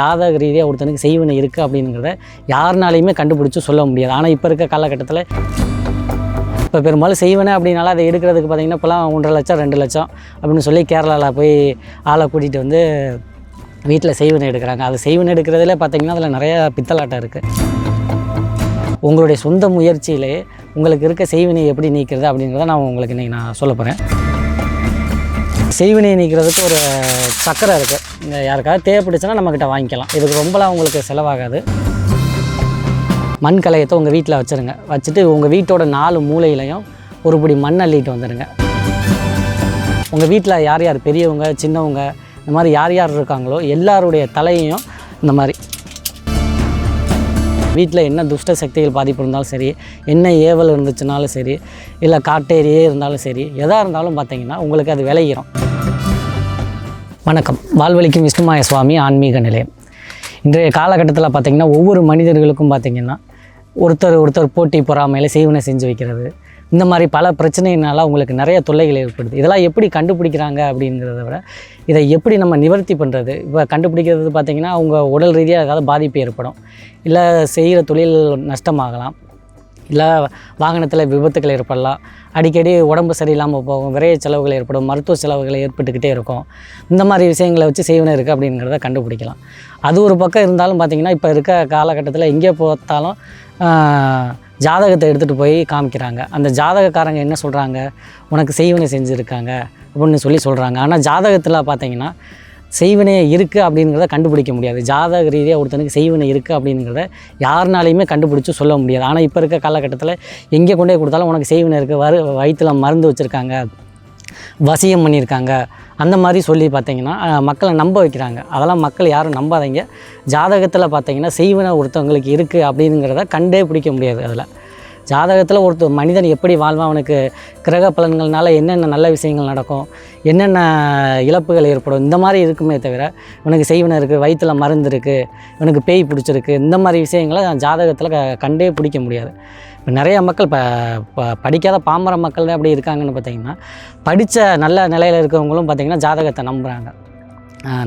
ஜாதக ரீதியாக ஒருத்தனுக்கு செய்வினை இருக்குது அப்படிங்கிறத யாருனாலையுமே கண்டுபிடிச்சி சொல்ல முடியாது. ஆனால் இப்போ இருக்க காலகட்டத்தில் இப்போ பெரும்பாலும் செய்வனே அப்படின்னால அதை எடுக்கிறதுக்கு பார்த்தீங்கன்னா இப்போலாம் ஒன்றரை லட்சம் ரெண்டு லட்சம் அப்படின்னு சொல்லி கேரளாவில் போய் ஆளை கூட்டிகிட்டு வந்து வீட்டில் செய்வனை எடுக்கிறாங்க. அது செய்வனை எடுக்கிறதுல பார்த்திங்கன்னா அதில் நிறையா பித்தலாட்டம் இருக்குது உங்களுடைய சொந்த முயற்சியிலே உங்களுக்கு இருக்க செய்வினை எப்படி நீக்கிறது அப்படிங்கிறத நான் உங்களுக்கு இன்றைக்கி நான் சொல்ல போகிறேன் செய்வினை நீக்கிறதுக்கு ஒரு சக்கரை இருக்குது இந்த யாருக்காவது தேவைப்படுச்சுன்னா நம்மக்கிட்ட வாங்கிக்கலாம். இதுக்கு ரொம்பலாம் உங்களுக்கு செலவாகாது. மண் கலையத்தை உங்கள் வீட்டில் வச்சுருங்க. வச்சுட்டு உங்கள் வீட்டோட நாலு மூலையிலையும் ஒரு பிடி மண் அள்ளிட்டு வந்துடுங்க உங்கள் வீட்டில் யார் யார் பெரியவங்க சின்னவங்க இந்த மாதிரி யார் யார் இருக்காங்களோ எல்லாருடைய தலையையும் இந்த மாதிரி. வீட்டில் என்ன துஷ்ட சக்திகள் பாதிப்பு இருந்தாலும் சரி என்ன ஏவல் இருந்துச்சுனாலும் சரி இல்லை காட்டேரியே இருந்தாலும் சரி எதாக இருந்தாலும் பார்த்தீங்கன்னா உங்களுக்கு அது விளையிடும் வணக்கம். வாழ்வழிக்கும் விஷ்ணுமாய சுவாமி ஆன்மீக நிலையம். இன்றைய காலகட்டத்தில் பார்த்திங்கன்னா ஒவ்வொரு மனிதர்களுக்கும் பார்த்திங்கன்னா ஒருத்தர் ஒருத்தர் போட்டி பொறாமையில் செய்வனை செஞ்சு வைக்கிறது. இந்த மாதிரி பல பிரச்சனையினால உங்களுக்கு நிறைய தொல்லைகள் ஏற்படுது. இதெல்லாம் எப்படி கண்டுபிடிக்கிறாங்க அப்படிங்கிறத விட இதை எப்படி நம்ம நிவர்த்தி பண்ணுறது இப்போ கண்டுபிடிக்கிறது பார்த்திங்கன்னா அவங்க உடல் ரீதியாக ஏதாவது பாதிப்பு ஏற்படும். இல்லை செய்கிற தொழில் நஷ்டமாகலாம். இல்லை வாகனத்தில் விபத்துகள் ஏற்படலாம். அடிக்கடி உடம்பு சரியில்லாமல் போகும் விரைய செலவுகள் ஏற்படும் மருத்துவ செலவுகள் ஏற்பட்டுக்கிட்டே இருக்கும். இந்த மாதிரி விஷயங்களை வச்சு செய்வன இருக்குது அப்படிங்கிறத கண்டுபிடிக்கலாம். அது ஒரு பக்கம் இருந்தாலும் பார்த்திங்கன்னா இப்போ இருக்க காலகட்டத்தில் எங்கே பார்த்தாலும் ஜாதகத்தை எடுத்துகிட்டு போய் காமிக்கிறாங்க. அந்த ஜாதகக்காரங்க என்ன சொல்கிறாங்க உனக்கு செய்வனை செஞ்சுருக்காங்க அப்படின்னு சொல்லி சொல்கிறாங்க ஆனால் ஜாதகத்தில் பார்த்தீங்கன்னா செய்வினை இருக்குது அப்படிங்கிறத கண்டுபிடிக்க முடியாது. ஜாதக ரீதியாக ஒருத்தனுக்கு செய்வினை இருக்குது அப்படிங்கிறத யாருனாலையுமே கண்டுபிடிச்சி சொல்ல முடியாது. ஆனால் இப்போ இருக்க காலகட்டத்தில் எங்கே கொண்டே கொடுத்தாலும் உனக்கு செய்வினை இருக்குது வரு வயிற்றில் மருந்து வச்சுருக்காங்க வசியம் பண்ணியிருக்காங்க அந்த மாதிரி சொல்லி பார்த்தீங்கன்னா மக்களை நம்ப வைக்கிறாங்க. அதெல்லாம் மக்கள் யாரும் நம்பாதீங்க. ஜாதகத்தில் பார்த்தீங்கன்னா செய்வினை ஒருத்தவங்களுக்கு இருக்குது அப்படிங்கிறத கண்டே பிடிக்க முடியாது அதில். ஜாதகத்தில் ஒருத்தர் மனிதன் எப்படி வாழ்வான் அவனுக்கு கிரக பலன்கள்னால என்னென்ன நல்ல விஷயங்கள் நடக்கும் என்னென்ன இழப்புகள் ஏற்படும் இந்த மாதிரி இருக்குமே தவிர இவனுக்கு செய்வன இருக்குது வயிற்றில் மருந்து இருக்குது இவனுக்கு பேய் பிடிச்சிருக்கு இந்த மாதிரி விஷயங்களை ஜாதகத்தில் க கண்டே பிடிக்க முடியாது. இப்போ நிறைய மக்கள் இப்போ படிக்காத பாமர மக்கள் தான் இருக்காங்கன்னு பார்த்திங்கன்னா படித்த நல்ல நிலையில் இருக்கவங்களும் பார்த்தீங்கன்னா ஜாதகத்தை நம்புகிறாங்க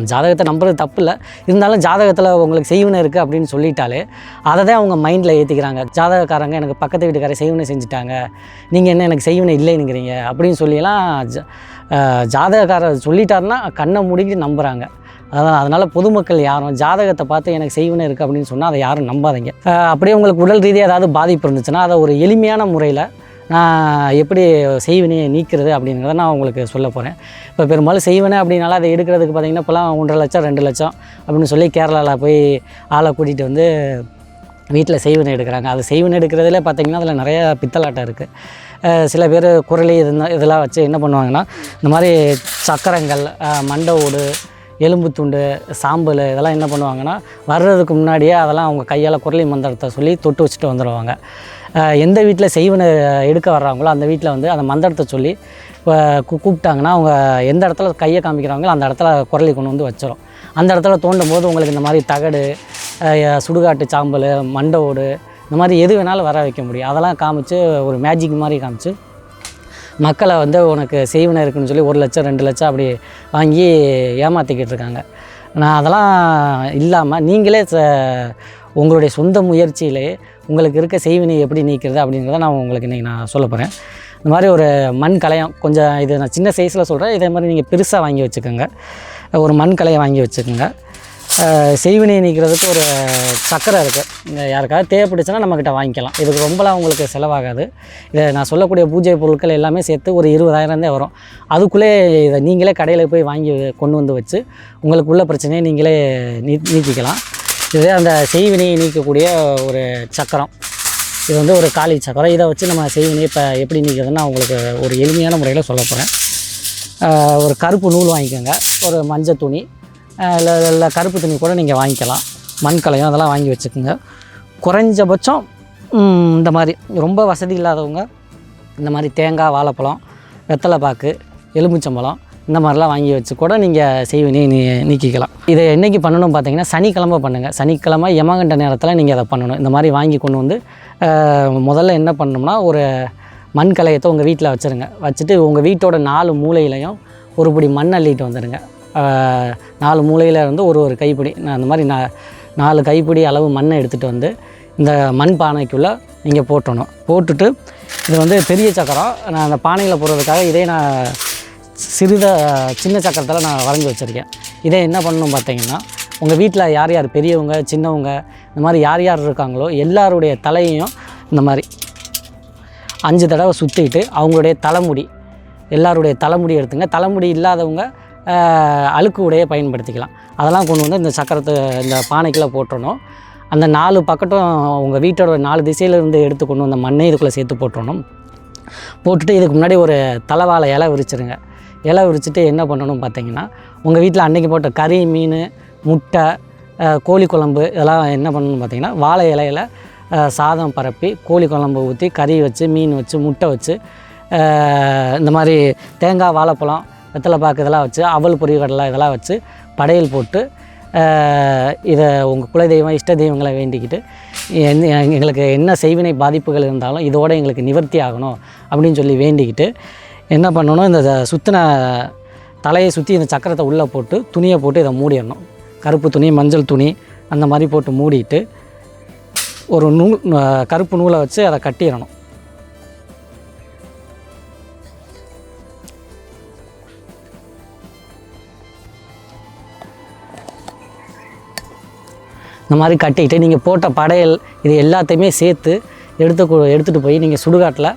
ஜாதகத்தை நம்புறது தப்பு இல்லை இருந்தாலும் ஜாதகத்தில் உங்களுக்கு செய்வனை இருக்குது அப்படின்னு சொல்லிட்டாலே அதை தான் அவங்க மைண்டில் ஏற்றிக்கிறாங்க ஜாதகக்காரங்க எனக்கு பக்கத்து வீட்டுக்காரை செய்வனை செஞ்சுட்டாங்க. நீங்கள் என்ன எனக்கு செய்வனை இல்லைங்கிறீங்க அப்படின்னு சொல்லியெல்லாம் ஜ- ஜாதகக்காரர் சொல்லிட்டாருன்னா கண்ணை மூடிக்கிட்டு நம்புகிறாங்க அதான் அதனால் பொதுமக்கள் யாரும் ஜாதகத்தை பார்த்து எனக்கு செய்வனை இருக்குது அப்படின்னு சொன்னால் அதை யாரும் நம்பாதீங்க. அப்படியே உங்களுக்கு உடல் ரீதியாக ஏதாவது பாதிப்பு இருந்துச்சுன்னா அதை ஒரு எளிமையான முறையில் நான் எப்படி செய்வினையை நீக்கிறது அப்படிங்கிறத நான் உங்களுக்கு சொல்ல போகிறேன் இப்போ பெரும்பாலும் செய்வனே அப்படின்னால அதை எடுக்கிறதுக்கு பார்த்தீங்கன்னா இப்போலாம் ஒன்றரை லட்சம் ரெண்டு லட்சம் அப்படின்னு சொல்லி கேரளாவில் போய் ஆளை கூட்டிகிட்டு வந்து வீட்டில் செய்வனை எடுக்கிறாங்க. அது செய்வினை எடுக்கிறதுல பார்த்தீங்கன்னா அதில் நிறையா பித்தலாட்டம் இருக்குது சில பேர் குரலி இது இதெல்லாம் வச்சு என்ன பண்ணுவாங்கன்னா இந்த மாதிரி சக்கரங்கள் மண்டை ஓடு எலும்பு துண்டு சாம்பல் இதெல்லாம் என்ன பண்ணுவாங்கன்னா வர்றதுக்கு முன்னாடியே அதெல்லாம் அவங்க கையால் குரலி மந்திரத்தை சொல்லி தொட்டு வச்சுட்டு வந்துடுவாங்க எந்த வீட்டில் செய்வனை எடுக்க வர்றாங்களோ அந்த வீட்டில் வந்து அந்த மந்திரத்தை சொல்லி இப்போ கூப்பிட்டாங்கன்னா அவங்க எந்த இடத்துல கையை காமிக்கிறாங்களோ அந்த இடத்துல குரலி கொண்டு வந்து வச்சிடும் அந்த இடத்துல தோண்டும் போது உங்களுக்கு இந்த மாதிரி தகடு சுடுகாட்டு சாம்பல் மண்டை ஓடு இந்த மாதிரி எது வேணாலும் வர வைக்க முடியும். அதெல்லாம் காமிச்சு ஒரு மேஜிக் மாதிரி காமிச்சு மக்களை வந்து உனக்கு செய்வனை இருக்குன்னு சொல்லி ஒரு லட்சம் ரெண்டு லட்சம் அப்படி வாங்கி ஏமாற்றிக்கிட்டு இருக்காங்க. நான் அதெல்லாம் இல்லாமல் நீங்களே ச உங்களுடைய சொந்த முயற்சியிலே உங்களுக்கு இருக்க செய்வினை எப்படி நீக்கிறது அப்படிங்கிறத நான் உங்களுக்கு இன்றைக்கி நான் சொல்ல போகிறேன் இந்த மாதிரி ஒரு மண் கலையம் கொஞ்சம் இது நான் சின்ன சைஸில் சொல்கிறேன் இதே மாதிரி நீங்கள் பெருசாக வாங்கி வச்சுக்கோங்க. ஒரு மண் கலையை வாங்கி வச்சுக்கோங்க. செய்வினை செய்வினையை நீக்கிறதுக்கு ஒரு சக்கரை இருக்குது இந்த யாருக்காவது தேவைப்படுச்சுன்னா நம்மக்கிட்ட வாங்கிக்கலாம். இதுக்கு ரொம்பலாம் உங்களுக்கு செலவாகாது. இதை நான் சொல்லக்கூடிய பூஜை பொருட்கள் எல்லாமே சேர்த்து ஒரு இருபதாயிரம் தான் வரும். அதுக்குள்ளே இதை நீங்களே கடையில் போய் வாங்கி கொண்டு வந்து வச்சு உங்களுக்கு உள்ள பிரச்சனையை நீங்களே நீ நீக்கிக்கலாம். இதுவே அந்த செய்வினையை நீக்கக்கூடிய ஒரு சக்கரம். இது வந்து ஒரு காளி சக்கரம். இதை வச்சு நம்ம செய்வினை இப்போ எப்படி நீக்கிறதுன்னு நான் உங்களுக்கு ஒரு எளிமையான முறையில் சொல்ல போகிறேன் ஒரு கருப்பு நூல் வாங்கிக்கோங்க. ஒரு மஞ்சள் துணி. இல்லை இல்லை கருப்பு துணி கூட நீங்கள் வாங்கிக்கலாம். மண் கலையம் அதெல்லாம் வாங்கி வச்சுக்கோங்க. குறைஞ்சபட்சம் இந்த மாதிரி. ரொம்ப வசதி இல்லாதவங்க இந்த மாதிரி தேங்காய் வாழைப்பழம் வெத்தலை பாக்கு எலுமிச்சம்பழம் இந்த மாதிரிலாம் வாங்கி வச்சு கூட நீங்கள் செய்வினை நீ நீக்கிக்கலாம். இதை என்றைக்கு பண்ணணும் பார்த்தீங்கன்னா சனிக்கிழமை பண்ணுங்கள் சனிக்கிழமை யமகண்ட நேரத்தில் நீங்கள் அதை பண்ணணும். இந்த மாதிரி வாங்கி கொண்டு வந்து முதல்ல என்ன பண்ணணும்னா ஒரு மண் கலையத்தை உங்கள் வீட்டில் வச்சுருங்க. வச்சுட்டு உங்கள் வீட்டோட நாலு மூலையிலையும் ஒரு பிடி மண் அள்ளிட்டு வந்துடுங்க நாலு மூலையில் இருந்து ஒரு ஒரு கைப்பிடி நான் அந்த மாதிரி நான் நாலு கைப்பிடி அளவு மண்ணை எடுத்துகிட்டு வந்து இந்த மண் பானைக்குள்ளே நீங்கள் போட்டணும். போட்டுட்டு இது வந்து பெரிய சக்கரம். நான் அந்த பானையில் போடுறதுக்காக இதே நான் சிறிதாக சின்ன சக்கரத்தில் நான் வரைஞ்சி வச்சுருக்கேன். இதை என்ன பண்ணணும் பார்த்தீங்கன்னா உங்கள் வீட்டில் யார் யார் பெரியவங்க சின்னவங்க இந்த மாதிரி யார் யார் இருக்காங்களோ எல்லாருடைய தலையையும் இந்த மாதிரி அஞ்சு தடவை சுற்றிட்டு அவங்களுடைய தலைமுடி எல்லாருடைய தலைமுடி எடுத்துங்க. தலைமுடி இல்லாதவங்க அழுக்கு உடையை பயன்படுத்திக்கலாம். அதெல்லாம் கொண்டு வந்து இந்த சக்கரத்தை இந்த பானைக்குள்ளே போட்டுறணும். அந்த நாலு பக்கட்டும் உங்கள் வீட்டோட நாலு திசையிலேருந்து எடுத்து கொண்டு வந்த மண்ணை இதுக்குள்ளே சேர்த்து போட்டணும் போட்டுட்டு இதுக்கு முன்னாடி ஒரு தலைவாழை இலை விரிச்சிருங்க. இலை உரிச்சிட்டு என்ன பண்ணணும் பார்த்தீங்கன்னா உங்கள் வீட்டில் அன்னைக்கு போட்ட கறி மீன் முட்டை கோழி குழம்பு இதெல்லாம் என்ன பண்ணணும்னு பார்த்தீங்கன்னா வாழை இலையில் சாதம் பரப்பி கோழி குழம்பு ஊற்றி கறி வச்சு மீன் வச்சு முட்டை வச்சு இந்த மாதிரி தேங்காய் வாழைப்பழம் வெத்தலை பாக்கு இதெல்லாம் வச்சு அவல் பொரியகடலை இதெல்லாம் வச்சு படையல் போட்டு இதை உங்கள் குலதெய்வம் இஷ்ட தெய்வங்களை வேண்டிக்கிட்டு எந்த எங்களுக்கு என்ன செய்வினை பாதிப்புகள் இருந்தாலும் இதோடு எங்களுக்கு நிவர்த்தி ஆகணும் அப்படின்னு சொல்லி வேண்டிக்கிட்டு என்ன பண்ணணும் இந்த சுற்றின தலையை சுற்றி இந்த சக்கரத்தை உள்ளே போட்டு துணியை போட்டு இதை மூடிடணும். கருப்பு துணி மஞ்சள் துணி அந்த மாதிரி போட்டு மூடிட்டு ஒரு நூல் கருப்பு நூலை வச்சு அதை கட்டிடணும். இந்த மாதிரி கட்டிக்கிட்டு நீங்கள் போட்ட படையல் இது எல்லாத்தையுமே சேர்த்து எடுத்து எடுத்துகிட்டு போய் நீங்கள் சுடுகாட்டில்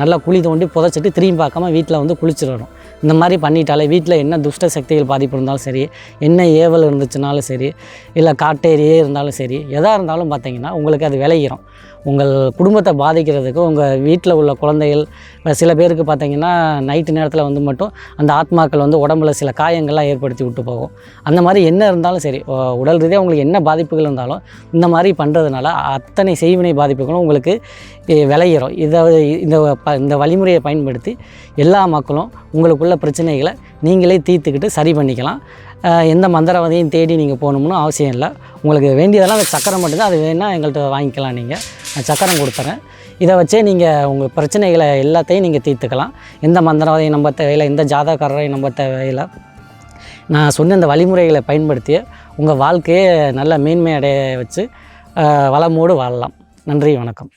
நல்லா குழி தோண்டி புதைச்சிட்டு திரும்பி பார்க்காம வீட்டில் வந்து குளிச்சிடணும். இந்த மாதிரி பண்ணிட்டாலே வீட்டில் என்ன துஷ்ட சக்திகள் பாதிப்பு இருந்தாலும் சரி என்ன ஏவல் இருந்துச்சுனாலும் சரி இல்லை காட்டேரியே இருந்தாலும் சரி எதாக இருந்தாலும் பார்த்தீங்கன்னா உங்களுக்கு அது விளையிடும் உங்கள் குடும்பத்தை பாதிக்கிறதுக்கு உங்கள் வீட்டில் உள்ள குழந்தைகள் சில பேருக்கு பார்த்தீங்கன்னா நைட்டு நேரத்தில் வந்து மட்டும் அந்த ஆத்மாக்கள் வந்து உடம்புல சில காயங்கள்லாம் ஏற்படுத்தி விட்டு போகும். அந்த மாதிரி என்ன இருந்தாலும் சரி உடல் ரீதியாக உங்களுக்கு என்ன பாதிப்புகள் இருந்தாலும் இந்த மாதிரி பண்ணுறதுனால அத்தனை செய்வினை பாதிப்புகளும் உங்களுக்கு விளையிறோம் இதை இந்த ப- இந்த வழிமுறையை பயன்படுத்தி எல்லா மக்களும் உங்களுக்குள்ள பிரச்சனைகளை நீங்களே தீர்த்துக்கிட்டு சரி பண்ணிக்கலாம். எந்த மந்திரவதையும் தேடி நீங்கள் போகணும்னு அவசியம் இல்லை. உங்களுக்கு வேண்டியதெல்லாம் அந்த சக்கரம் மட்டும்தான். அது வேணால் எங்கள்கிட்ட வாங்கிக்கலாம் நீங்கள் சக்கரம் கொடுத்துறேன். இதை வச்சே நீங்கள் உங்கள் பிரச்சனைகளை எல்லாத்தையும் நீங்கள் தீர்த்துக்கலாம். எந்த மந்திரவாதையும் நம்ப தேவையில்லை எந்த ஜாதகரையும் நம்ப தேவையில்லை. நான் சொன்ன இந்த வழிமுறைகளை பயன்படுத்தி உங்கள் வாழ்க்கையை நல்ல மேன்மை அடைய வச்சு வளமோடு வாழலாம். நன்றி வணக்கம்.